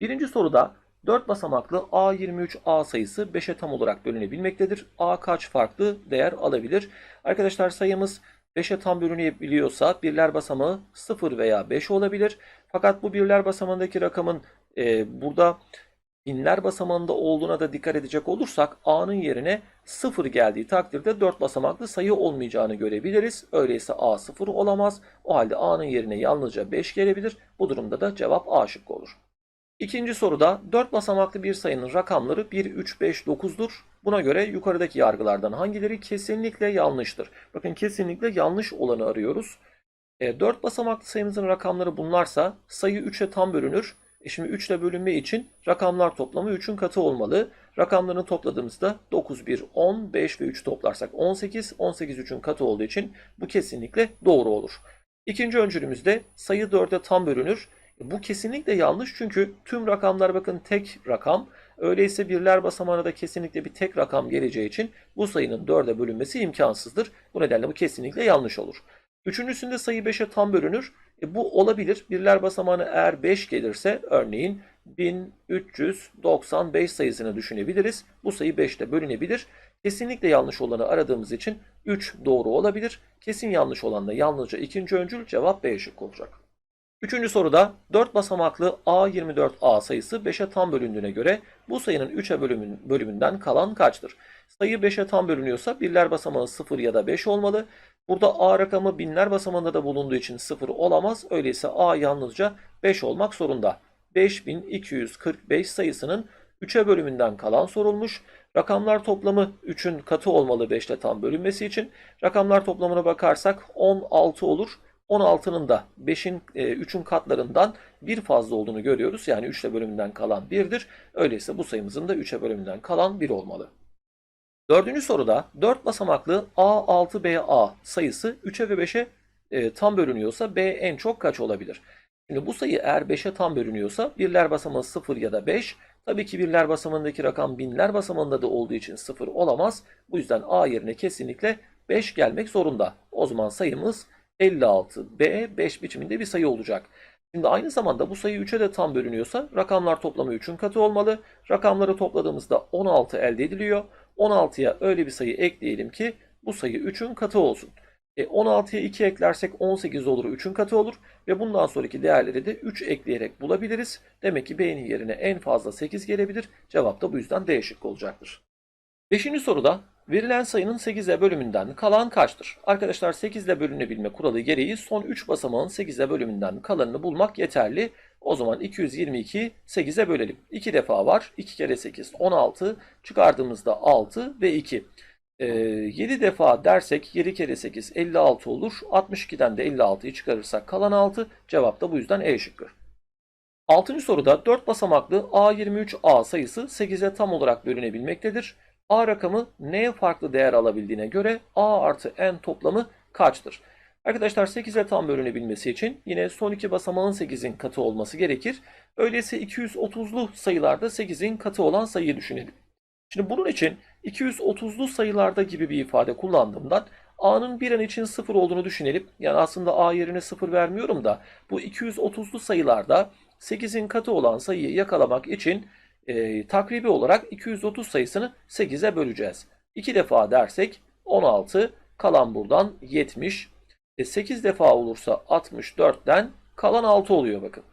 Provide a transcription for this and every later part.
Birinci soruda 4 basamaklı A23A sayısı 5'e tam olarak bölünebilmektedir. A kaç farklı değer alabilir? Arkadaşlar sayımız 5'e tam bölünebiliyorsa birler basamağı 0 veya 5 olabilir. Fakat bu birler basamağındaki rakamın e, burada binler basamağında olduğuna da dikkat edecek olursak A'nın yerine 0 geldiği takdirde 4 basamaklı sayı olmayacağını görebiliriz. Öyleyse A 0 olamaz. O halde A'nın yerine yalnızca 5 gelebilir. Bu durumda da cevap A şıkkı olur. İkinci soruda 4 basamaklı bir sayının rakamları 1, 3, 5, 9'dur. Buna göre yukarıdaki yargılardan hangileri kesinlikle yanlıştır? Bakın kesinlikle yanlış olanı arıyoruz. E, 4 basamaklı sayımızın rakamları bunlarsa sayı 3'e tam bölünür. E şimdi 3 ile bölünme için rakamlar toplamı 3'ün katı olmalı. Rakamlarını topladığımızda 9, 1, 10, 5 ve 3 toplarsak 18. 18 3'ün katı olduğu için bu kesinlikle doğru olur. İkinci öncülümüzde sayı 4'e tam bölünür. Bu kesinlikle yanlış çünkü tüm rakamlar bakın tek rakam. Öyleyse birler basamağına da kesinlikle bir tek rakam geleceği için bu sayının 4'e bölünmesi imkansızdır. Bu nedenle bu kesinlikle yanlış olur. Üçüncüsünde sayı 5'e tam bölünür. E, bu olabilir. Birler basamağına eğer 5 gelirse örneğin 1395 sayısını düşünebiliriz. Bu sayı 5'te bölünebilir. Kesinlikle yanlış olanı aradığımız için 3 doğru olabilir. Kesin yanlış olan da yalnızca ikinci öncül cevap B şıkkı olacak. Üçüncü soruda 4 basamaklı A24A sayısı 5'e tam bölündüğüne göre bu sayının 3'e bölümün, bölümünden kalan kaçtır? Sayı 5'e tam bölünüyorsa birler basamağı 0 ya da 5 olmalı. Burada A rakamı binler basamağında da bulunduğu için 0 olamaz. Öyleyse A yalnızca 5 olmak zorunda. 5245 sayısının 3'e bölümünden kalan sorulmuş. Rakamlar toplamı 3'ün katı olmalı 5 ile tam bölünmesi için. Rakamlar toplamına bakarsak 16 olur. 16'nın da 5'in 3'ün katlarından bir fazla olduğunu görüyoruz. Yani 3 ile bölümünden kalan 1'dir. Öyleyse bu sayımızın da 3'e bölümünden kalan 1 olmalı. Dördüncü soruda 4 basamaklı A6BA sayısı 3'e ve 5'e e, tam bölünüyorsa B en çok kaç olabilir? Şimdi bu sayı eğer 5'e tam bölünüyorsa birler basamağı 0 ya da 5. Tabii ki birler basamağındaki rakam binler basamağında da olduğu için 0 olamaz. Bu yüzden A yerine kesinlikle 5 gelmek zorunda. O zaman sayımız 56B 5 biçiminde bir sayı olacak. Şimdi aynı zamanda bu sayı 3'e de tam bölünüyorsa rakamlar toplamı 3'ün katı olmalı. Rakamları topladığımızda 16 elde ediliyor. 16'ya öyle bir sayı ekleyelim ki bu sayı 3'ün katı olsun. E 16'ya 2 eklersek 18 olur, 3'ün katı olur ve bundan sonraki değerleri de 3 ekleyerek bulabiliriz. Demek ki B'nin yerine en fazla 8 gelebilir. Cevap da bu yüzden D şıkkı olacaktır. Beşinci soruda verilen sayının 8'e bölümünden kalan kaçtır? Arkadaşlar 8 ile bölünebilme kuralı gereği son 3 basamağın 8'e bölümünden kalanını bulmak yeterli. O zaman 222'yi 8'e bölelim. 2 defa var. 2 kere 8 16. Çıkardığımızda 6 ve 2. Ee, 7 defa dersek 7 kere 8 56 olur. 62'den de 56'yı çıkarırsak kalan 6. Cevap da bu yüzden E şıkkı. Altıncı soruda 4 basamaklı A23A sayısı 8'e tam olarak bölünebilmektedir. A rakamı neye farklı değer alabildiğine göre A artı N toplamı kaçtır? Arkadaşlar 8'e tam bölünebilmesi için yine son iki basamağın 8'in katı olması gerekir. Öyleyse 230'lu sayılarda 8'in katı olan sayıyı düşünelim. Şimdi bunun için 230'lu sayılarda gibi bir ifade kullandığımdan A'nın bir an için 0 olduğunu düşünelim. Yani aslında A yerine 0 vermiyorum da bu 230'lu sayılarda 8'in katı olan sayıyı yakalamak için e, takribi olarak 230 sayısını 8'e böleceğiz. 2 defa dersek 16, kalan buradan 70. E, 8 defa olursa 64'ten kalan 6 oluyor bakın.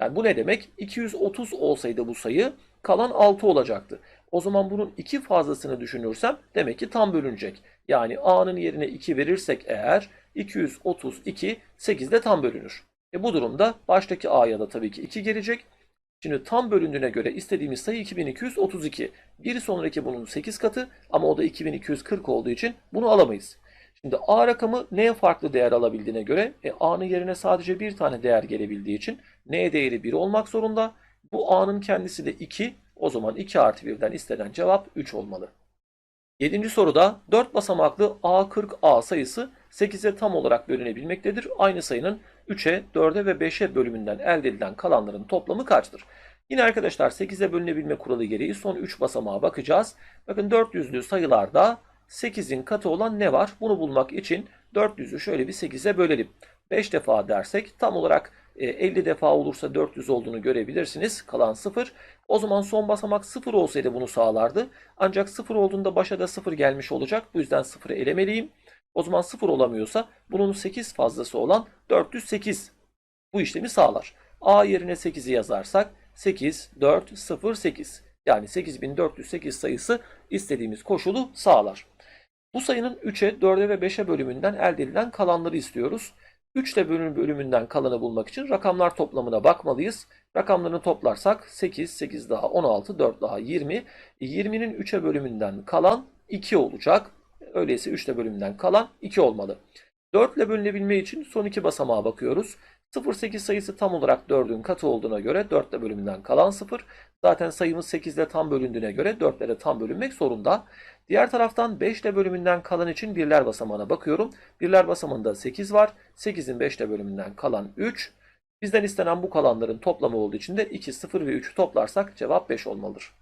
Yani bu ne demek? 230 olsaydı bu sayı kalan 6 olacaktı. O zaman bunun 2 fazlasını düşünürsem demek ki tam bölünecek. Yani A'nın yerine 2 verirsek eğer 232 8'de tam bölünür. E bu durumda baştaki A'ya da tabii ki 2 gelecek. Şimdi tam bölündüğüne göre istediğimiz sayı 2232. Bir sonraki bunun 8 katı ama o da 2240 olduğu için bunu alamayız. Şimdi A rakamı neye farklı değer alabildiğine göre e, A'nın yerine sadece bir tane değer gelebildiği için N değeri 1 olmak zorunda. Bu A'nın kendisi de 2. O zaman 2 artı 1'den istenen cevap 3 olmalı. 7. soruda 4 basamaklı A40A sayısı 8'e tam olarak bölünebilmektedir. Aynı sayının 3'e, 4'e ve 5'e bölümünden elde edilen kalanların toplamı kaçtır? Yine arkadaşlar 8'e bölünebilme kuralı gereği son 3 basamağa bakacağız. Bakın 400'lü sayılarda 8'in katı olan ne var? Bunu bulmak için 400'ü şöyle bir 8'e bölelim. 5 defa dersek tam olarak e, 50 defa olursa 400 olduğunu görebilirsiniz. Kalan 0. O zaman son basamak 0 olsaydı bunu sağlardı. Ancak 0 olduğunda başa da 0 gelmiş olacak. Bu yüzden 0'ı elemeliyim. O zaman 0 olamıyorsa bunun 8 fazlası olan 408 bu işlemi sağlar. A yerine 8'i yazarsak 8, 4, 0, 8. Yani 8408 sayısı istediğimiz koşulu sağlar. Bu sayının 3'e, 4'e ve 5'e bölümünden elde edilen kalanları istiyoruz. 3 ile bölüm bölümünden kalanı bulmak için rakamlar toplamına bakmalıyız. Rakamlarını toplarsak 8, 8 daha 16, 4 daha 20. 20'nin 3'e bölümünden kalan 2 olacak. Öyleyse 3 ile bölümünden kalan 2 olmalı. 4 ile bölünebilme için son iki basamağa bakıyoruz. 0,8 sayısı tam olarak 4'ün katı olduğuna göre 4 ile bölümünden kalan 0. Zaten sayımız 8 ile tam bölündüğüne göre 4 ile tam bölünmek zorunda. Diğer taraftan 5 ile bölümünden kalan için birler basamağına bakıyorum. Birler basamağında 8 var. 8'in 5 ile bölümünden kalan 3. Bizden istenen bu kalanların toplamı olduğu için de 2, 0 ve 3'ü toplarsak cevap 5 olmalıdır.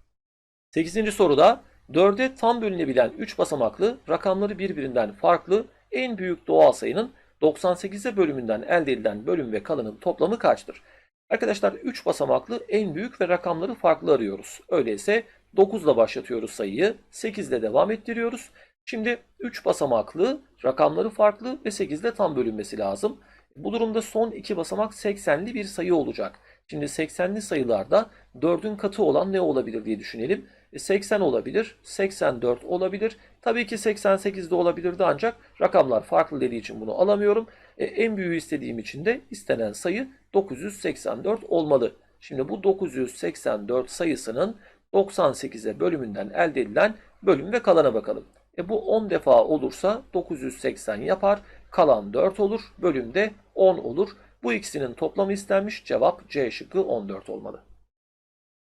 8. soruda 4'e tam bölünebilen 3 basamaklı rakamları birbirinden farklı en büyük doğal sayının 98'e bölümünden elde edilen bölüm ve kalanın toplamı kaçtır? Arkadaşlar 3 basamaklı en büyük ve rakamları farklı arıyoruz. Öyleyse 9 ile başlatıyoruz sayıyı. 8 ile devam ettiriyoruz. Şimdi 3 basamaklı, rakamları farklı ve 8 ile tam bölünmesi lazım. Bu durumda son iki basamak 80'li bir sayı olacak. Şimdi 80'li sayılarda 4'ün katı olan ne olabilir diye düşünelim. 80 olabilir, 84 olabilir. Tabii ki 88 de olabilirdi ancak rakamlar farklı dediği için bunu alamıyorum. E, en büyüğü istediğim için de istenen sayı 984 olmalı. Şimdi bu 984 sayısının 98'e bölümünden elde edilen bölüm ve kalana bakalım. E bu 10 defa olursa 980 yapar. Kalan 4 olur. Bölümde 10 olur. Bu ikisinin toplamı istenmiş. Cevap C şıkkı 14 olmalı.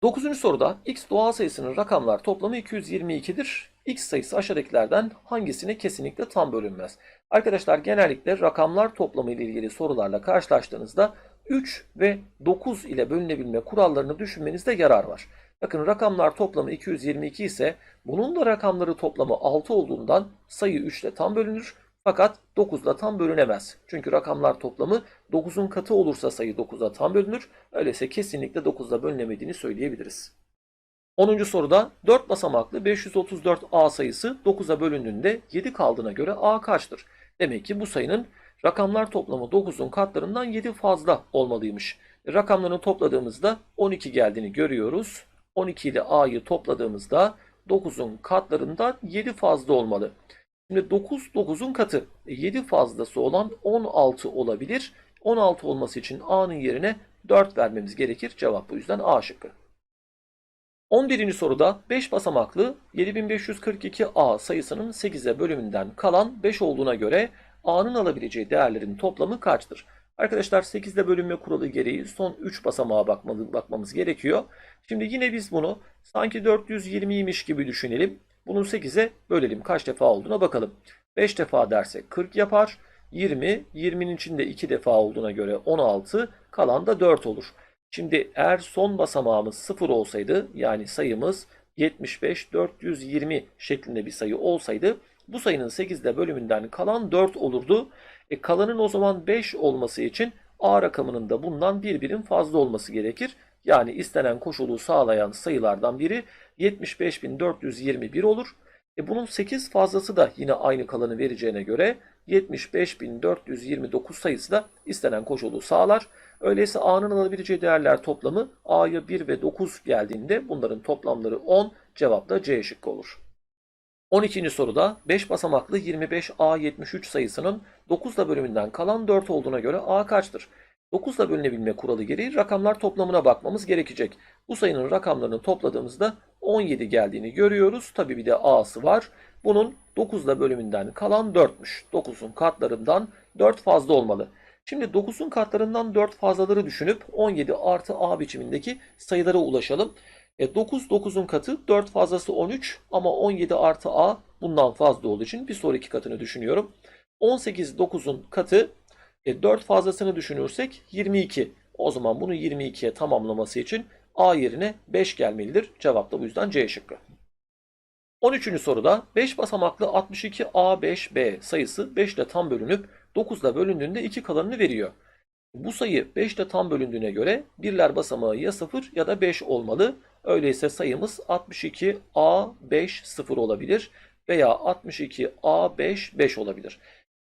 9. soruda x doğal sayısının rakamlar toplamı 222'dir. x sayısı aşağıdakilerden hangisine kesinlikle tam bölünmez? Arkadaşlar genellikle rakamlar toplamı ile ilgili sorularla karşılaştığınızda 3 ve 9 ile bölünebilme kurallarını düşünmenizde yarar var. Bakın rakamlar toplamı 222 ise bunun da rakamları toplamı 6 olduğundan sayı 3 ile tam bölünür. Fakat 9 ile tam bölünemez. Çünkü rakamlar toplamı 9'un katı olursa sayı 9'a tam bölünür. Öyleyse kesinlikle 9 ile bölünemediğini söyleyebiliriz. 10. soruda 4 basamaklı 534A sayısı 9'a bölündüğünde 7 kaldığına göre A kaçtır? Demek ki bu sayının rakamlar toplamı 9'un katlarından 7 fazla olmalıymış. Rakamlarını topladığımızda 12 geldiğini görüyoruz. 12 ile A'yı topladığımızda 9'un katlarından 7 fazla olmalı. Şimdi 9 9'un katı. 7 fazlası olan 16 olabilir. 16 olması için A'nın yerine 4 vermemiz gerekir. Cevap bu yüzden A şıkkı. 11. soruda 5 basamaklı 7542A sayısının 8'e bölümünden kalan 5 olduğuna göre A'nın alabileceği değerlerin toplamı kaçtır? Arkadaşlar 8'de bölünme kuralı gereği son 3 basamağa bakmamız gerekiyor. Şimdi yine biz bunu sanki 420'ymiş gibi düşünelim. Bunu 8'e bölelim. Kaç defa olduğuna bakalım. 5 defa dersek 40 yapar. 20, 20'nin içinde 2 defa olduğuna göre 16, kalan da 4 olur. Şimdi eğer son basamağımız 0 olsaydı yani sayımız 75, 420 şeklinde bir sayı olsaydı bu sayının 8'de bölümünden kalan 4 olurdu. E, kalanın o zaman 5 olması için A rakamının da bundan bir birim fazla olması gerekir. Yani istenen koşulu sağlayan sayılardan biri 75.421 olur. E bunun 8 fazlası da yine aynı kalanı vereceğine göre 75.429 sayısı da istenen koşulu sağlar. Öyleyse A'nın alabileceği değerler toplamı A'ya 1 ve 9 geldiğinde bunların toplamları 10 cevap da C şıkkı olur. 12. soruda 5 basamaklı 25A73 sayısının 9 ile bölümünden kalan 4 olduğuna göre A kaçtır? 9 ile bölünebilme kuralı gereği rakamlar toplamına bakmamız gerekecek. Bu sayının rakamlarını topladığımızda 17 geldiğini görüyoruz. Tabi bir de A'sı var. Bunun 9 ile bölümünden kalan 4'müş. 9'un katlarından 4 fazla olmalı. Şimdi 9'un katlarından 4 fazlaları düşünüp 17 artı A biçimindeki sayılara ulaşalım. E 9 9'un katı 4 fazlası 13 ama 17 artı A bundan fazla olduğu için bir sonraki katını düşünüyorum. 18 9'un katı e 4 fazlasını düşünürsek 22. O zaman bunu 22'ye tamamlaması için A yerine 5 gelmelidir. Cevap da bu yüzden C şıkkı. 13. soruda 5 basamaklı 62A5B sayısı 5 ile tam bölünüp 9 ile bölündüğünde 2 kalanını veriyor. Bu sayı 5 ile tam bölündüğüne göre birler basamağı ya 0 ya da 5 olmalı. Öyleyse sayımız 62A5 0 olabilir veya 62A5 5 olabilir.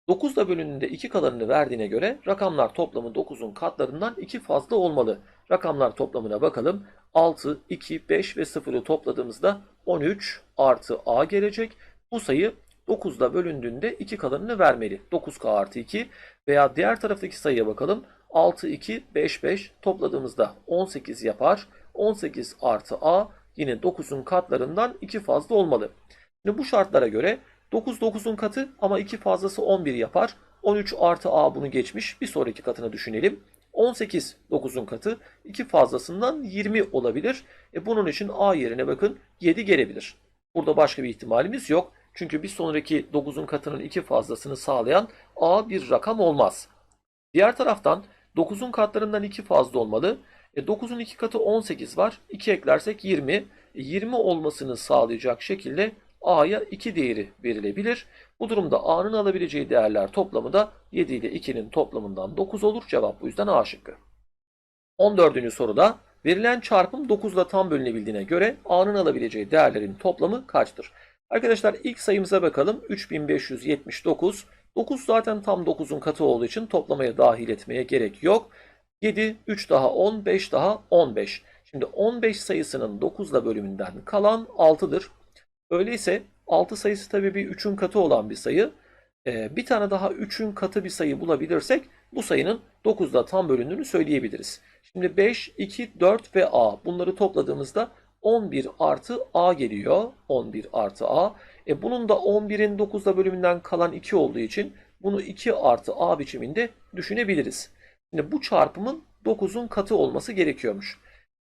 9 ile bölündüğünde 2 kalanını verdiğine göre rakamlar toplamı 9'un katlarından 2 fazla olmalı. Rakamlar toplamına bakalım. 6, 2, 5 ve 0'ı topladığımızda 13 artı A gelecek. Bu sayı 9 ile bölündüğünde 2 kalanını vermeli. 9K artı 2 veya diğer taraftaki sayıya bakalım. 6, 2, 5, 5 topladığımızda 18 yapar. 18 artı A yine 9'un katlarından 2 fazla olmalı. Şimdi bu şartlara göre 9 9'un katı ama 2 fazlası 11 yapar. 13 artı A bunu geçmiş. Bir sonraki katını düşünelim. 18 9'un katı 2 fazlasından 20 olabilir. E bunun için A yerine bakın 7 gelebilir. Burada başka bir ihtimalimiz yok. Çünkü bir sonraki 9'un katının 2 fazlasını sağlayan A bir rakam olmaz. Diğer taraftan 9'un katlarından 2 fazla olmalı. E 9'un 2 katı 18 var. 2 eklersek 20. E 20 olmasını sağlayacak şekilde A'ya 2 değeri verilebilir. Bu durumda A'nın alabileceği değerler toplamı da 7 ile 2'nin toplamından 9 olur. Cevap bu yüzden A şıkkı. 14. soruda verilen çarpım 9 ile tam bölünebildiğine göre A'nın alabileceği değerlerin toplamı kaçtır? Arkadaşlar ilk sayımıza bakalım. 3579. 9 zaten tam 9'un katı olduğu için toplamaya dahil etmeye gerek yok. 7, 3 daha 10, 5 daha 15. Şimdi 15 sayısının 9 ile bölümünden kalan 6'dır. Öyleyse 6 sayısı tabii bir 3'ün katı olan bir sayı. Ee, bir tane daha 3'ün katı bir sayı bulabilirsek bu sayının 9'da tam bölündüğünü söyleyebiliriz. Şimdi 5, 2, 4 ve A bunları topladığımızda 11 artı A geliyor. 11 artı A. E bunun da 11'in 9'da bölümünden kalan 2 olduğu için bunu 2 artı A biçiminde düşünebiliriz. Şimdi bu çarpımın 9'un katı olması gerekiyormuş.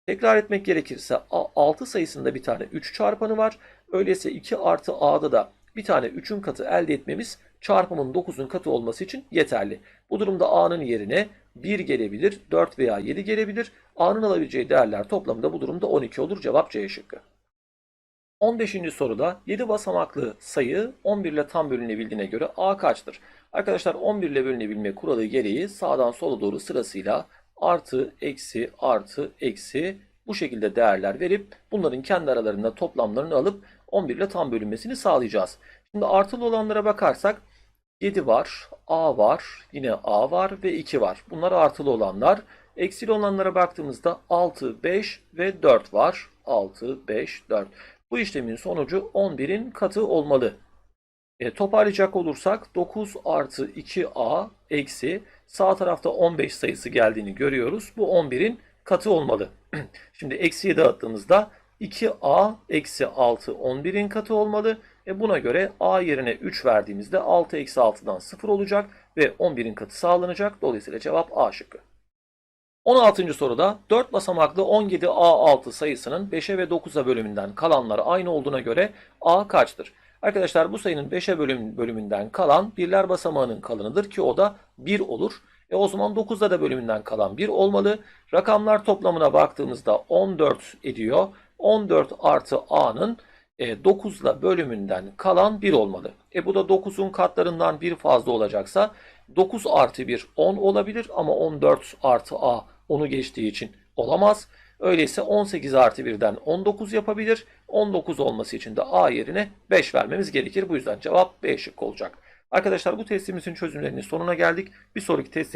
Tekrar etmek gerekirse 6 sayısında bir tane 3 çarpanı var. Öyleyse 2 artı A'da da bir tane 3'ün katı elde etmemiz çarpımın 9'un katı olması için yeterli. Bu durumda A'nın yerine 1 gelebilir, 4 veya 7 gelebilir. A'nın alabileceği değerler toplamında bu durumda 12 olur. Cevap C şıkkı. 15. soruda 7 basamaklı sayı 11 ile tam bölünebildiğine göre A kaçtır? Arkadaşlar 11 ile bölünebilme kuralı gereği sağdan sola doğru sırasıyla artı, eksi, artı, eksi bu şekilde değerler verip bunların kendi aralarında toplamlarını alıp 11 ile tam bölünmesini sağlayacağız. Şimdi artılı olanlara bakarsak 7 var, A var, yine A var ve 2 var. Bunlar artılı olanlar. Eksili olanlara baktığımızda 6, 5 ve 4 var. 6, 5, 4. Bu işlemin sonucu 11'in katı olmalı. E, toparlayacak olursak 9 artı 2A eksi sağ tarafta 15 sayısı geldiğini görüyoruz. Bu 11'in katı olmalı. Şimdi eksiye dağıttığımızda 2A eksi 6 11'in katı olmalı. E buna göre A yerine 3 verdiğimizde 6 eksi 6'dan 0 olacak ve 11'in katı sağlanacak. Dolayısıyla cevap A şıkkı. 16. soruda 4 basamaklı 17A6 sayısının 5'e ve 9'a bölümünden kalanlar aynı olduğuna göre A kaçtır? Arkadaşlar bu sayının 5'e bölüm, bölümünden kalan birler basamağının kalanıdır ki o da 1 olur. E o zaman 9'da da bölümünden kalan 1 olmalı. Rakamlar toplamına baktığımızda 14 ediyor. 14 artı A'nın 9 ile bölümünden kalan 1 olmalı. E bu da 9'un katlarından 1 fazla olacaksa 9 artı 1 10 olabilir ama 14 artı A onu geçtiği için olamaz. Öyleyse 18 artı 1'den 19 yapabilir. 19 olması için de A yerine 5 vermemiz gerekir. Bu yüzden cevap B şıkkı olacak. Arkadaşlar bu testimizin çözümlerinin sonuna geldik. Bir sonraki testim